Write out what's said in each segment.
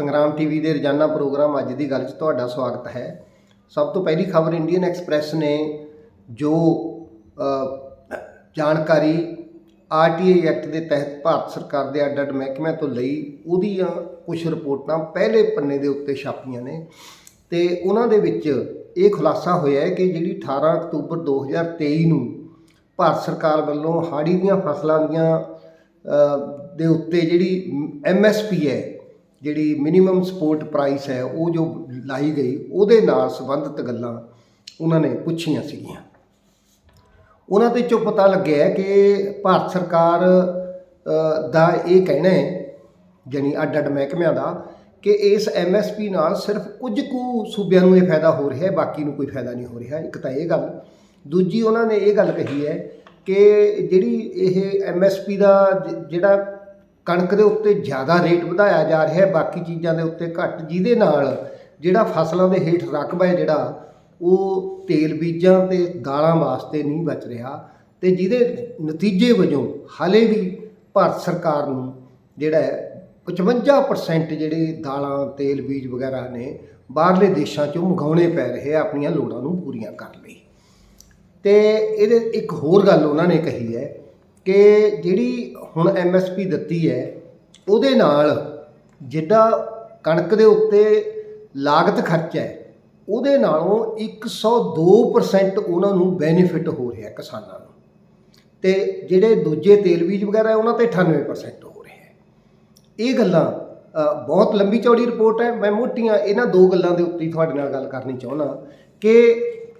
ਸੰਗਰਾਮ ਟੀਵੀ ਦੇ ਰੋਜ਼ਾਨਾ ਪ੍ਰੋਗਰਾਮ ਅੱਜ ਦੀ ਗੱਲ 'ਚ ਤੁਹਾਡਾ ਸਵਾਗਤ ਹੈ। ਸਭ ਤੋਂ ਪਹਿਲੀ ਖਬਰ ਇੰਡੀਅਨ ਐਕਸਪ੍ਰੈਸ ਨੇ ਜੋ ਅ, ਜਾਣਕਾਰੀ ਆਰਟੀਆਈ ਐਕਟ ਦੇ ਤਹਿਤ ਭਾਰਤ ਸਰਕਾਰ ਦੇ ਅੱਡ-ਅੱਡ ਮਹਿਕਮਿਆਂ ਤੋਂ ਲਈ ਉਹਦੀਆਂ ਕੁਝ ਰਿਪੋਰਟਾਂ ਪਹਿਲੇ ਪੰਨੇ ਦੇ ਉੱਤੇ ਛਾਪੀਆਂ ਨੇ ਤੇ ਉਹਨਾਂ ਦੇ ਵਿੱਚ ਇਹ ਖੁਲਾਸਾ ਹੋਇਆ ਹੈ ਕਿ ਜਿਹੜੀ 18 ਅਕਤੂਬਰ 2023 ਨੂੰ ਭਾਰਤ ਸਰਕਾਰ ਵੱਲੋਂ ਹਾੜੀ ਦੀਆਂ ਫਸਲਾਂ ਦੀਆਂ ਦੇ ਉੱਤੇ ਜਿਹੜੀ ਐਮਐਸਪੀ ਹੈ ਜਿਹੜੀ ਮਿਨੀਮਮ ਸਪੋਰਟ ਪ੍ਰਾਈਸ ਹੈ, ਉਹ ਜੋ ਲਾਈ ਗਈ, ਉਹਦੇ ਨਾਲ ਸੰਬੰਧਿਤ ਗੱਲਾਂ ਉਹਨਾਂ ਨੇ ਪੁੱਛੀਆਂ ਸੀਗੀਆਂ। ਉਹਨਾਂ ਦੇ ਚੋਂ ਪਤਾ ਲੱਗਿਆ ਕਿ ਭਾਰਤ ਸਰਕਾਰ ਦਾ ਇਹ ਕਹਿਣਾ ਹੈ ਜਾਨੀ ਅੱਡ ਅੱਡ ਮਹਿਕਮਿਆਂ ਦਾ, ਕਿ ਇਸ ਐਮਐਸਪੀ ਨਾਲ ਸਿਰਫ ਕੁਝ ਕੁ ਸੂਬਿਆਂ ਨੂੰ ਇਹ ਫਾਇਦਾ ਹੋ ਰਿਹਾ ਹੈ, ਬਾਕੀ ਨੂੰ ਕੋਈ ਫਾਇਦਾ ਨਹੀਂ ਹੋ ਰਿਹਾ। ਇੱਕ ਤਾਂ ਇਹ ਗੱਲ। ਦੂਜੀ, ਉਹਨਾਂ ਨੇ ਇਹ ਗੱਲ ਕਹੀ ਹੈ ਕਿ ਜਿਹੜੀ ਇਹ ਐਮਐਸਪੀ ਦਾ ਜਿਹੜਾ ਕਣਕ ਦੇ ਉੱਤੇ ਜ਼ਿਆਦਾ ਰੇਟ ਵਧਾਇਆ ਜਾ ਰਿਹਾ ਹੈ, ਬਾਕੀ ਚੀਜ਼ਾਂ ਦੇ ਉੱਤੇ ਘੱਟ, ਜਿਹਦੇ ਨਾਲ ਜਿਹੜਾ ਫਸਲਾਂ ਦੇ ਹੇਠ ਰਕਬਾ ਹੈ ਜਿਹੜਾ, ਉਹ ਤੇਲ ਬੀਜਾਂ ਤੇ ਦਾਲਾਂ ਵਾਸਤੇ ਨਹੀਂ ਬਚ ਰਿਹਾ ਤੇ ਜਿਹਦੇ ਨਤੀਜੇ ਵਜੋਂ ਹਾਲੇ ਵੀ ਭਾਰਤ ਸਰਕਾਰ ਨੂੰ ਜਿਹੜਾ ਹੈ 55% ਜਿਹੜੇ ਦਾਲਾਂ, ਤੇਲ, ਬੀਜ ਵਗੈਰਾ ਨੇ ਬਾਹਰਲੇ ਦੇਸ਼ਾਂ ਚੋਂ ਮੰਗਾਉਣੇ ਪੈ ਰਹੇ ਆ ਆਪਣੀਆਂ ਲੋੜਾਂ ਨੂੰ ਪੂਰੀਆਂ ਕਰਨ ਲਈ। ਤੇ ਇਹਦੇ ਇੱਕ ਹੋਰ ਗੱਲ ਉਹਨਾਂ ਨੇ ਕਹੀ ਹੈ ਕਿ ਜਿਹੜੀ ਹੁਣ ਐਮਐਸਪੀ ਦਿੱਤੀ ਹੈ, ਉਹਦੇ ਨਾਲ ਜਿੱਡਾ ਕਣਕ ਦੇ ਉੱਤੇ ਲਾਗਤ ਖਰਚਾ ਹੈ, ਉਹਦੇ ਨਾਲੋਂ 102% ਉਹਨਾਂ ਨੂੰ ਬੈਨੀਫਿਟ ਹੋ ਰਿਹਾ ਕਿਸਾਨਾਂ ਨੂੰ। ਤੇ ਜਿਹੜੇ ਦੂਜੇ ਤੇਲ ਬੀਜ ਵਗੈਰਾ ਉਹਨਾਂ ਤੇ 98% ਹੋ ਰਿਹਾ ਹੈ। ਇਹ ਗੱਲਾਂ ਬਹੁਤ ਲੰਬੀ ਚੌੜੀ ਰਿਪੋਰਟ ਹੈ। ਮੈਂ ਮੋਟੀਆਂ ਇਹਨਾਂ ਦੋ ਗੱਲਾਂ ਦੇ ਉੱਤੇ ਤੁਹਾਡੇ ਨਾਲ ਗੱਲ ਕਰਨੀ ਚਾਹੁੰਦਾ। ਕਿ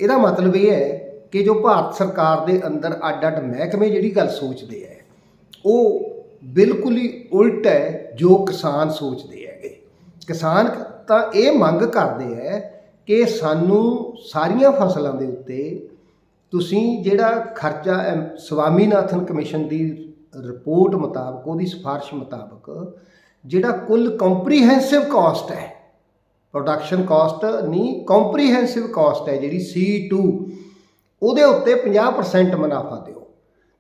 ਇਹਦਾ ਮਤਲਬ ਇਹ ਹੈ ਕਿ ਜੋ ਭਾਰਤ ਸਰਕਾਰ ਦੇ ਅੰਦਰ ਅੱਡ-ਅੱਡ ਮਹਿਕਮੇ ਜਿਹੜੀ ਗੱਲ ਸੋਚਦੇ ਹੈ ਉਹ ਬਿਲਕੁਲ ਹੀ ਉਲਟ ਹੈ ਜੋ ਕਿਸਾਨ ਸੋਚਦੇ ਹੈਗੇ। ਕਿਸਾਨ ਤਾਂ ਇਹ ਮੰਗ ਕਰਦੇ ਹੈ ਕਿ ਸਾਨੂੰ ਸਾਰੀਆਂ ਫਸਲਾਂ ਦੇ ਉੱਤੇ ਤੁਸੀਂ ਜਿਹੜਾ ਖਰਚਾ ਐਮ- ਸਵਾਮੀਨਾਥਨ ਕਮਿਸ਼ਨ ਦੀ ਰਿਪੋਰਟ ਮੁਤਾਬਕ, ਉਹਦੀ ਸਿਫਾਰਿਸ਼ ਮੁਤਾਬਕ ਜਿਹੜਾ ਕੁੱਲ ਕੰਪਰੀਹੈਂਸਿਵ ਕਾਸਟ ਹੈ ਪ੍ਰੋਡਕਸ਼ਨ ਕਾਸਟ ਨਹੀਂ ਕੰਪਰੀਹੈਂਸਿਵ ਕਾਸਟ ਹੈ ਜਿਹੜੀ C2 ਉਹਦੇ ਉੱਤੇ 50% ਮੁਨਾਫਾ ਦਿਓ।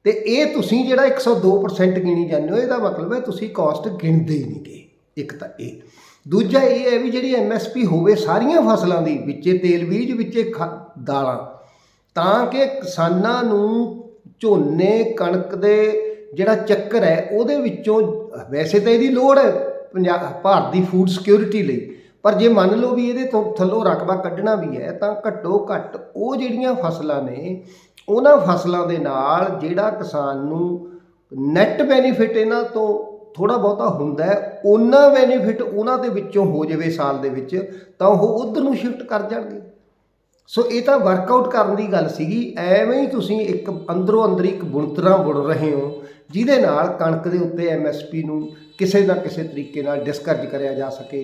ਤੇ ਇਹ ਤੁਸੀਂ ਜਿਹੜਾ 102% ਗਿਣੀ ਜਾਂਦੇ ਹੋ, ਇਹਦਾ ਮਤਲਬ ਹੈ ਤੁਸੀਂ ਕਾਸਟ ਗਿਣਦੇ ਹੀ ਨਹੀਂਗੇ। ਇੱਕ ਤਾਂ ਇਹ। ਦੂਜਾ ਇਹ ਹੈ ਵੀ ਜਿਹੜੀ ਐਮਐਸਪੀ ਹੋਵੇ ਸਾਰੀਆਂ ਫਸਲਾਂ ਦੀ ਵਿੱਚੇ, ਤੇਲ ਬੀਜ ਵਿੱਚੇ, ਖ- ਦਾਲਾਂ, ਤਾਂ ਕਿ ਕਿਸਾਨਾਂ ਨੂੰ ਝੋਨੇ, ਕਣਕ ਦੇ ਜਿਹੜਾ ਚੱਕਰ ਹੈ, ਉਹਦੇ ਵਿੱਚੋਂ, ਵੈਸੇ ਤਾਂ ਇਹਦੀ ਲੋੜ ਹੈ ਪੰਜਾਬ ਭਾਰਤ ਦੀ ਫੂਡ ਸਿਕਿਉਰਿਟੀ ਲਈ ਪਰ ਜੇ ਮੰਨ ਲਓ ਵੀ ਇਹਦੇ ਤੋਂ ਥੱਲੋਂ ਰਕਬਾ ਕੱਢਣਾ ਵੀ ਹੈ, ਤਾਂ ਘੱਟੋ ਘੱਟ ਉਹ ਜਿਹੜੀਆਂ ਫਸਲਾਂ ਨੇ, ਉਹਨਾਂ ਫਸਲਾਂ ਦੇ ਨਾਲ ਜਿਹੜਾ ਕਿਸਾਨ ਨੂੰ ਨੈਟ ਬੈਨੀਫਿਟ ਇਹਨਾਂ ਤੋਂ ਥੋੜਾ ਬਹੁਤਾ ਹੁੰਦਾ ਹੈ, ਉਹਨਾਂ ਬੈਨੀਫਿਟ ਉਹਨਾਂ ਦੇ ਵਿੱਚੋਂ ਹੋ ਜਾਵੇ ਸਾਲ ਦੇ ਵਿੱਚ, ਤਾਂ ਉਹ ਉਧਰ ਨੂੰ ਸ਼ਿਫਟ ਕਰ ਜਾਣਗੇ। ਸੋ ਇਹ ਤਾਂ ਵਰਕਆਊਟ ਕਰਨ ਦੀ ਗੱਲ ਸੀਗੀ, ਐਵੇਂ ਹੀ ਤੁਸੀਂ ਇੱਕ ਅੰਦਰੋਂ ਅੰਦਰ ਇੱਕ ਬੁਣਤਰਾ ਬੁਣ ਰਹੇ ਹੋ, ਜਿਹਦੇ ਨਾਲ ਕਣਕ ਦੇ ਉੱਤੇ ਐਮਐਸਪੀ ਨੂੰ ਕਿਸੇ ਨਾ ਕਿਸੇ ਤਰੀਕੇ ਨਾਲ ਡਿਸਕਰਜ ਕਰਿਆ ਜਾ ਸਕੇ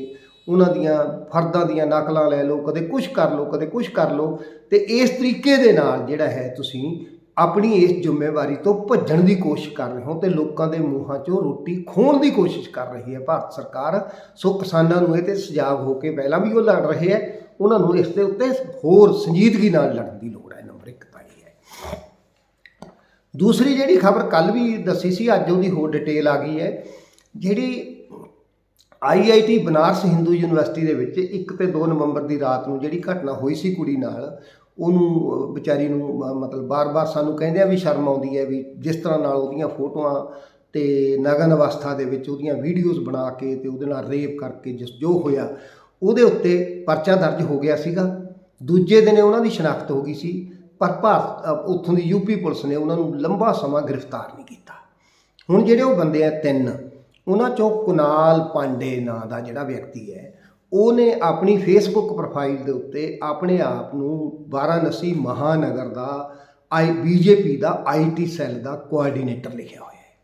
ਉਹਨਾਂ ਦੀਆਂ ਫਰਦਾਂ ਦੀਆਂ ਨਕਲਾਂ ਲੈ ਲਓ, ਕਦੇ ਕੁਝ ਕਰ ਲਓ, ਕਦੇ ਕੁਝ ਕਰ ਲਓ। ਤੇ ਇਸ ਤਰੀਕੇ ਦੇ ਨਾਲ ਜਿਹੜਾ ਹੈ ਤੁਸੀਂ ਆਪਣੀ ਇਸ ਜ਼ਿੰਮੇਵਾਰੀ ਤੋਂ ਭੱਜਣ ਦੀ ਕੋਸ਼ਿਸ਼ ਕਰ ਰਹੇ ਹੋ ਤੇ ਲੋਕਾਂ ਦੇ ਮੂੰਹਾਂ 'ਚੋਂ ਰੋਟੀ ਖੋਣ ਦੀ ਕੋਸ਼ਿਸ਼ ਕਰ ਰਹੀ ਹੈ ਭਾਰਤ ਸਰਕਾਰ। ਸੋ ਕਿਸਾਨਾਂ ਨੂੰ ਇਹ ਤੇ ਸਜਾਗ ਹੋ ਕੇ ਪਹਿਲਾਂ ਵੀ ਉਹ ਲੜ ਰਹੇ ਹੈ। ਉਹਨਾਂ ਨੂੰ ਇਸ ਦੇ ਉੱਤੇ ਹੋਰ ਸੰਜੀਦਗੀ ਨਾਲ ਲੜਨ ਦੀ ਲੋੜ ਹੈ, ਨੰਬਰ 1 ਤਾਂ ਇਹ ਹੈ। ਦੂਸਰੀ ਜਿਹੜੀ ਖਬਰ ਕੱਲ ਵੀ ਦੱਸੀ ਸੀ, ਅੱਜ ਉਹਦੀ ਹੋਰ ਡਿਟੇਲ ਆ ਗਈ ਹੈ। ਜਿਹੜੀ ਆਈਆਈਟੀ ਬਨਾਰਸ ਹਿੰਦੂ ਯੂਨੀਵਰਸਿਟੀ ਦੇ ਵਿੱਚ 1 ਤੇ 2 ਨਵੰਬਰ ਦੀ ਰਾਤ ਨੂੰ ਜਿਹੜੀ ਘਟਨਾ ਹੋਈ ਸੀ ਕੁੜੀ ਨਾਲ, ਉਹਨੂੰ ਵਿਚਾਰੀ ਨੂੰ ਮਤਲਬ ਬਾਰ-ਬਾਰ ਸਾਨੂੰ ਕਹਿੰਦੇ ਆ ਵੀ ਸ਼ਰਮ ਆਉਂਦੀ ਹੈ ਵੀ ਜਿਸ ਤਰ੍ਹਾਂ ਨਾਲ ਉਹਦੀਆਂ ਫੋਟੋਆਂ ਤੇ ਨਗਨ ਅਵਸਥਾ ਦੇ ਵਿੱਚ ਉਹਦੀਆਂ ਵੀਡੀਓਜ਼ ਬਣਾ ਕੇ ਤੇ ਉਹਦੇ ਨਾਲ ਰੇਪ ਕਰਕੇ ਜਿਸ, ਜੋ ਹੋਇਆ, ਉਹਦੇ ਉੱਤੇ ਪਰਚਾ ਦਰਜ ਹੋ ਗਿਆ ਸੀਗਾ। ਦੂਜੇ ਦਿਨ ਉਹਨਾਂ ਦੀ ਸ਼ਨਾਖਤ ਹੋ ਗਈ ਸੀ, ਪਰ ਭਾਰਤ ਉੱਥੋਂ ਦੀ ਯੂਪੀ ਪੁਲਿਸ ਨੇ ਉਹਨਾਂ ਨੂੰ ਲੰਬਾ ਸਮਾਂ ਗ੍ਰਿਫਤਾਰ ਨਹੀਂ ਕੀਤਾ। ਹੁਣ ਜਿਹੜੇ ਉਹ ਬੰਦੇ ਆ ਤਿੰਨ ਉਹਨਾਂ ਚੋਂ ਕੁਨਾਲ ਪਾਂਡੇ ਨਾਂ ਦਾ ਜਿਹੜਾ ਵਿਅਕਤੀ ਹੈ, ਉਹਨੇ ਆਪਣੀ ਫੇਸਬੁੱਕ ਪ੍ਰੋਫਾਈਲ ਦੇ ਉੱਤੇ ਆਪਣੇ ਆਪ ਨੂੰ ਵਾਰਾਣਸੀ ਮਹਾਨਗਰ ਦਾ ਆਈ ਬੀਜੇਪੀ ਦਾ ਆਈਟੀ ਸੈੱਲ ਦਾ ਕੋਆਰਡੀਨੇਟਰ ਲਿਖਿਆ ਹੋਇਆ ਹੈ।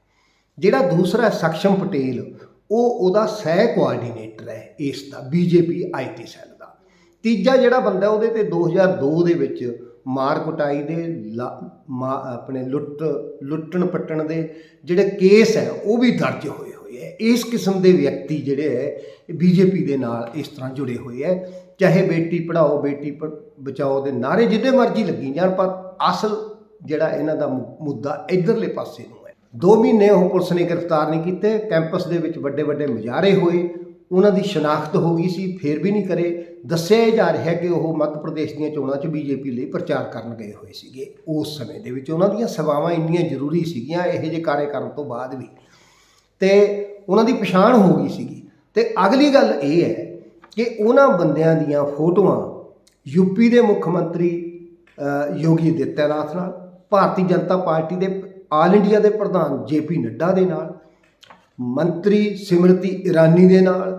ਜਿਹੜਾ ਦੂਸਰਾ ਸਖਸ਼ਮ ਪਟੇਲ, ਉਹ ਉਹਦਾ ਸਹਿ ਕੋਆਰਡੀਨੇਟਰ ਹੈ ਇਸ ਦਾ ਬੀਜੇਪੀ ਆਈਟੀ ਸੈੱਲ ਦਾ। ਤੀਜਾ ਜਿਹੜਾ ਬੰਦਾ ਉਹਦੇ ਤੇ 2002 ਦੇ ਵਿੱਚ ਮਾਰ ਕੁਟਾਈ ਦੇ, ਲਾ- ਮਾ- ਆਪਣੇ ਲੁੱਟ ਲੁੱਟਣ ਪੱਟਣ ਦੇ ਜਿਹੜੇ ਕੇਸ ਹੈ, ਉਹ ਵੀ ਦਰਜ ਹੋਏ ਇਸ ਕਿਸਮ ਦੇ ਵਿਅਕਤੀ ਜਿਹੜੇ ਹੈ ਬੀਜੇਪੀ ਦੇ ਨਾਲ ਇਸ ਤਰ੍ਹਾਂ ਜੁੜੇ ਹੋਏ ਹੈ। ਚਾਹੇ ਬੇਟੀ ਪੜਾਓ ਬੇਟੀ ਪ- ਬਚਾਓ ਦੇ ਨਾਰੇ ਜਿੱਦੇ ਮਰਜ਼ੀ ਲੱਗੀ ਜਾਣ, ਪਰ ਅਸਲ ਜਿਹੜਾ ਇਹਨਾਂ ਦਾ ਮੁ- ਮੁੱਦਾ ਇਧਰਲੇ ਪਾਸੇ ਨੂੰ ਹੈ। 2 ਮਹੀਨੇ ਉਹ ਪੁਲਿਸ ਨੇ ਗ੍ਰਿਫਤਾਰ ਨਹੀਂ ਕੀਤੇ, ਕੈਂਪਸ ਦੇ ਵਿੱਚ ਵੱਡੇ ਵੱਡੇ ਮੁਜ਼ਾਹਰੇ ਹੋਏ। ਉਹਨਾਂ ਦੀ ਸ਼ਨਾਖਤ ਹੋ ਗਈ ਸੀ, ਫਿਰ ਵੀ ਨਹੀਂ ਕਰੇ। ਦੱਸਿਆ ਜਾ ਰਿਹਾ ਕਿ ਉਹ ਮੱਧ ਪ੍ਰਦੇਸ਼ ਦੀਆਂ ਚੋਣਾਂ 'ਚ ਬੀਜੇਪੀ ਲਈ ਪ੍ਰਚਾਰ ਕਰਨ ਗਏ ਹੋਏ ਸੀਗੇ। ਉਸ ਸਮੇਂ ਦੇ ਵਿੱਚ ਉਹਨਾਂ ਦੀਆਂ ਸੇਵਾਵਾਂ ਇੰਨੀਆਂ ਜ਼ਰੂਰੀ ਸੀਗੀਆਂ, ਇਹੋ ਜਿਹੇ ਕਾਰੇ ਕਰਨ ਤੋਂ ਬਾਅਦ ਵੀ। ਤੇ ਉਹਨਾਂ ਦੀ ਪਛਾਣ ਹੋ ਗਈ ਸੀਗੀ। ਤੇ ਅਗਲੀ ਗੱਲ ਇਹ ਹੈ ਕਿ ਉਹਨਾਂ ਬੰਦਿਆਂ ਦੀਆਂ ਫੋਟੋਆਂ ਯੂਪੀ ਦੇ ਮੁੱਖ ਮੰਤਰੀ ਯੋਗੀ ਆਦਿੱਤਿਆਨਾਥ ਨਾਲ, ਭਾਰਤੀ ਜਨਤਾ ਪਾਰਟੀ ਦੇ, ਆਲ ਇੰਡੀਆ ਦੇ ਪ੍ਰਧਾਨ ਜੇਪੀ ਨੱਡਾ ਦੇ ਨਾਲ, ਮੰਤਰੀ ਸਿਮਰਤੀ ਇਰਾਨੀ ਦੇ ਨਾਲ,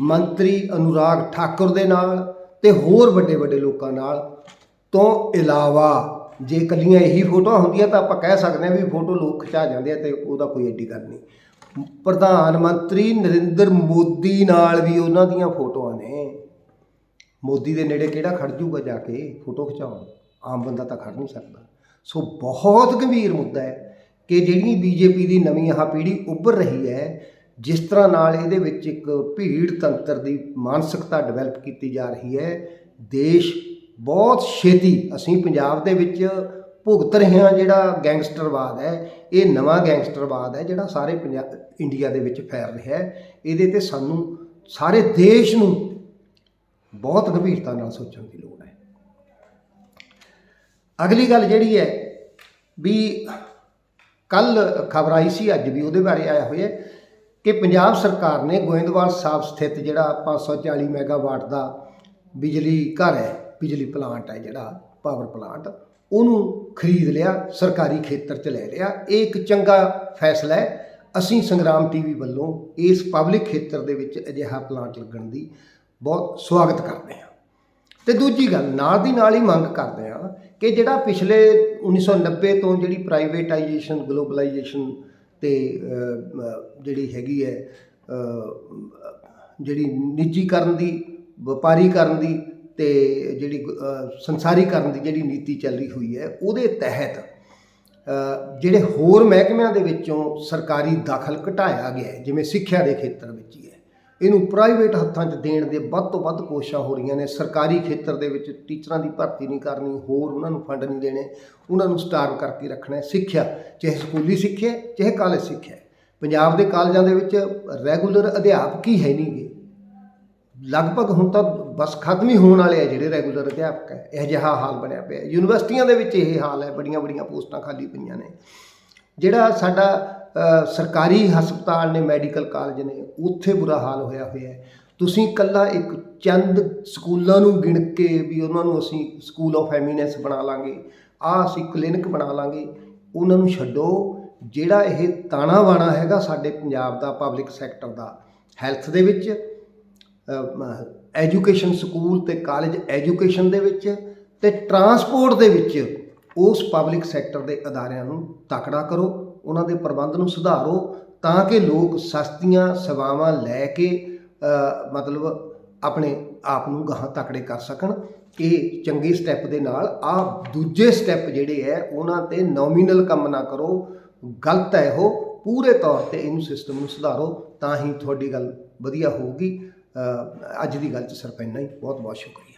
ਮੰਤਰੀ ਅਨੁਰਾਗ ਠਾਕੁਰ ਦੇ ਨਾਲ ਤੇ ਹੋਰ ਵੱਡੇ ਵੱਡੇ ਲੋਕਾਂ ਨਾਲ ਤੋਂ ਇਲਾਵਾ ਜੇ ਇਕੱਲੀਆਂ ਇਹੀ ਫੋਟੋਆਂ ਹੁੰਦੀਆਂ ਤਾਂ ਆਪਾਂ ਕਹਿ ਸਕਦੇ ਹਾਂ ਵੀ ਫੋਟੋ ਲੋਕ ਖਿਚਾ ਜਾਂਦੇ ਆ ਤੇ ਉਹਦਾ ਕੋਈ ਐਡੀ ਗੱਲ ਨਹੀਂ। ਪ੍ਰਧਾਨ ਮੰਤਰੀ ਨਰਿੰਦਰ ਮੋਦੀ ਨਾਲ ਵੀ ਉਹਨਾਂ ਦੀਆਂ ਫੋਟੋਆਂ ਨੇ। ਮੋਦੀ ਦੇ ਨੇੜੇ ਕਿਹੜਾ ਖੜ ਜੂਗਾ ਜਾ ਕੇ ਫੋਟੋ ਖਿਚਾਉਣ? ਆਮ ਬੰਦਾ ਤਾਂ ਖੜ ਨਹੀਂ ਸਕਦਾ। ਸੋ ਬਹੁਤ ਗੰਭੀਰ ਮੁੱਦਾ ਹੈ ਕਿ ਜਿਹੜੀ ਬੀਜੇਪੀ ਦੀ ਨਵੀਂ ਆਹ ਪੀੜ੍ਹੀ ਉੱਭਰ ਰਹੀ ਹੈ, ਜਿਸ ਤਰ੍ਹਾਂ ਨਾਲ ਇਹਦੇ ਵਿੱਚ ਇੱਕ ਭੀੜ ਤੰਤਰ ਦੀ ਮਾਨਸਿਕਤਾ ਡਿਵੈਲਪ ਕੀਤੀ ਜਾ ਰਹੀ ਹੈ। ਦੇਸ਼ ਬਹੁਤ ਛੇਤੀ, ਅਸੀਂ ਪੰਜਾਬ ਦੇ ਵਿੱਚ ਭੁਗਤ ਰਹੇ ਹਾਂ ਜਿਹੜਾ ਗੈਂਗਸਟਰਵਾਦ ਹੈ, ਇਹ ਨਵਾਂ ਗੈਂਗਸਟਰਵਾਦ ਹੈ ਜਿਹੜਾ ਸਾਰੇ ਪੰਜਾਬ ਇੰਡੀਆ ਦੇ ਵਿੱਚ ਫੈਲ ਰਿਹਾ ਹੈ। ਇਹਦੇ ਤੇ ਸਾਨੂੰ ਸਾਰੇ ਦੇਸ਼ ਨੂੰ ਬਹੁਤ ਗੰਭੀਰਤਾ ਨਾਲ ਸੋਚਣ ਦੀ ਲੋੜ ਹੈ। ਅਗਲੀ ਗੱਲ ਜਿਹੜੀ ਹੈ ਵੀ ਕੱਲ ਖਬਰ ਆਈ ਸੀ, ਅੱਜ ਵੀ ਉਹਦੇ ਬਾਰੇ ਆਇਆ ਹੋਇਆ ਕਿ ਪੰਜਾਬ ਸਰਕਾਰ ਨੇ ਗੋਇੰਦਵਾਲ ਸਾਹਿਬ ਸਥਿਤ ਜਿਹੜਾ 540 ਮੈਗਾਵਾਟ ਦਾ ਬਿਜਲੀ ਘਰ ਹੈ, ਬਿਜਲੀ ਪਲਾਂਟ ਹੈ ਜਿਹੜਾ, ਪਾਵਰ ਪਲਾਂਟ ਉਹਨੂੰ ਖਰੀਦ ਲਿਆ, ਸਰਕਾਰੀ ਖੇਤਰ 'ਚ ਲੈ ਲਿਆ। ਇਹ ਇੱਕ ਚੰਗਾ ਫੈਸਲਾ ਹੈ। ਅਸੀਂ ਸੰਗਰਾਮ ਟੀਵੀ ਵੱਲੋਂ ਇਸ ਪਬਲਿਕ ਖੇਤਰ ਦੇ ਵਿੱਚ ਅਜਿਹਾ ਪਲਾਂਟ ਲੱਗਣ ਦੀ ਬਹੁਤ ਸਵਾਗਤ ਕਰਦੇ ਹਾਂ। ਤੇ ਦੂਜੀ ਗੱਲ, ਨਾਲ ਦੀ ਨਾਲ ਹੀ ਮੰਗ ਕਰਦੇ ਹਾਂ ਕਿ ਜਿਹੜਾ ਪਿਛਲੇ 1990 ਤੋਂ ਜਿਹੜੀ ਪ੍ਰਾਈਵੇਟਾਈਜੇਸ਼ਨ ਗਲੋਬਲਾਈਜੇਸ਼ਨ ਤੇ ਜਿਹੜੀ ਹੈਗੀ ਹੈ ਜਿਹੜੀ ਨਿੱਜੀਕਰਨ ਦੀ, ਵਪਾਰੀਕਰਨ ਦੀ ਤੇ ਜਿਹੜੀ ਅਹ, ਸੰਸਾਰੀਕਰਨ ਦੀ ਜਿਹੜੀ ਨੀਤੀ ਚੱਲੀ ਹੋਈ ਹੈ ਉਹਦੇ ਤਹਿਤ ਜਿਹੜੇ ਹੋਰ ਮਹਿਕਮਿਆਂ ਦੇ ਵਿੱਚੋਂ ਸਰਕਾਰੀ ਦਾਖਲ ਘਟਾਇਆ ਗਿਆ ਜਿਵੇਂ ਸਿੱਖਿਆ ਦੇ ਖੇਤਰ ਵਿੱਚ ਹੀ ਹੈ। ਇਹਨੂੰ ਪ੍ਰਾਈਵੇਟ ਹੱਥਾਂ 'ਚ ਦੇਣ ਦੇ ਵੱਧ ਤੋਂ ਵੱਧ ਕੋਸ਼ਿਸ਼ਾਂ ਹੋ ਰਹੀਆਂ ਨੇ। ਸਰਕਾਰੀ ਖੇਤਰ ਦੇ ਵਿੱਚ ਟੀਚਰਾਂ ਦੀ ਭਰਤੀ ਨਹੀਂ ਕਰਨੀ ਹੋਰ ਉਹਨਾਂ ਨੂੰ ਫੰਡ ਨਹੀਂ ਦੇਣੇ ਉਹਨਾਂ ਨੂੰ ਸਟਾਰਵ ਕਰਕੇ ਰੱਖਣਾ ਹੈ। ਸਿੱਖਿਆ ਚਾਹੇ ਸਕੂਲੀ ਸਿੱਖਿਆ ਚਾਹੇ ਕਾਲਜ ਸਿੱਖਿਆ ਪੰਜਾਬ ਦੇ ਕਾਲਜਾਂ ਦੇ ਵਿੱਚ ਰੈਗੂਲਰ ਅਧਿਆਪਕ ਹੀ ਹੈ ਨਹੀਂਗੇ ਲਗਭਗ ਹੁਣ ਤਾਂ ਬਸ ਖਤਮ ਹੀ ਹੋਣ ਵਾਲੇ ਆ ਜਿਹੜੇ ਰੈਗੂਲਰ ਅਧਿਆਪਕ ਹੈ ਇਹ ਜਿਹਾ ਹਾਲ ਬਣਿਆ ਪਿਆ। ਯੂਨੀਵਰਸਿਟੀਆਂ ਦੇ ਵਿੱਚ ਇਹ ਹਾਲ ਹੈ, ਬੜੀਆਂ ਬੜੀਆਂ ਪੋਸਟਾਂ ਖਾਲੀ ਪਈਆਂ ਨੇ। ਜਿਹੜਾ ਸਾਡਾ ਸਰਕਾਰੀ ਹਸਪਤਾਲ ਨੇ, ਮੈਡੀਕਲ ਕਾਲਜ ਨੇ, ਉੱਥੇ ਬੁਰਾ ਹਾਲ ਹੋਇਆ ਹੋਇਆ ਹੈ। ਤੁਸੀਂ ਕੱਲਾ ਇੱਕ ਚੰਦ ਸਕੂਲਾਂ ਨੂੰ ਗਿਣ ਕੇ ਵੀ ਉਹਨਾਂ ਨੂੰ ਅਸੀਂ ਸਕੂਲ ਆਫ ਐਮੀਨੈਂਸ ਬਣਾ ਲਾਂਗੇ ਆ ਅਸੀਂ ਕਲੀਨਿਕ ਬਣਾ ਲਾਂਗੇ, ਉਹਨਾਂ ਨੂੰ ਛੱਡੋ। ਜਿਹੜਾ ਇਹ ਤਾਣਾ ਬਾਣਾ ਹੈਗਾ ਸਾਡੇ ਪੰਜਾਬ ਦਾ ਪਬਲਿਕ ਸੈਕਟਰ ਦਾ ਹੈਲਥ ਦੇ ਵਿੱਚ ਐਜੂਕੇਸ਼ਨ ਸਕੂਲ ਤੇ ਕਾਲਜ ਐਜੂਕੇਸ਼ਨ ਦੇ ਵਿੱਚ ਤੇ ਟਰਾਂਸਪੋਰਟ ਦੇ ਵਿੱਚ ਉਸ ਪਬਲਿਕ ਸੈਕਟਰ ਦੇ ਅਦਾਰਿਆਂ ਨੂੰ ਤਕੜਾ ਕਰੋ, ਉਹਨਾਂ ਦੇ ਪ੍ਰਬੰਧ ਨੂੰ ਸੁਧਾਰੋ ਤਾਂ ਕਿ ਲੋਕ ਸਸਤੀਆਂ ਸੇਵਾਵਾਂ ਲੈ ਕੇ ਮਤਲਬ ਆਪਣੇ ਆਪ ਨੂੰ ਗਾਹਾਂ ਤਕੜੇ ਕਰ ਸਕਣ। ਇਹ ਚੰਗੇ ਸਟੈਪ ਦੇ ਨਾਲ ਆ ਦੂਜੇ ਸਟੈਪ ਜਿਹੜੇ ਹੈ, ਉਹਨਾਂ ਤੇ ਨੋਮੀਨਲ ਕੰਮ ਨਾ ਕਰੋ, ਗਲਤ ਹੈ ਉਹ, ਪੂਰੇ ਤੌਰ ਤੇ ਇਹਨੂੰ ਸਿਸਟਮ ਨੂੰ ਸੁਧਾਰੋ ਤਾਂ ਹੀ ਤੁਹਾਡੀ ਗੱਲ ਵਧੀਆ ਹੋਊਗੀ। ਅੱਜ ਦੀ ਗੱਲ 'ਚ ਸਿਰਫ ਇੰਨਾ ਹੀ। ਬਹੁਤ ਬਹੁਤ ਸ਼ੁਕਰੀਆ।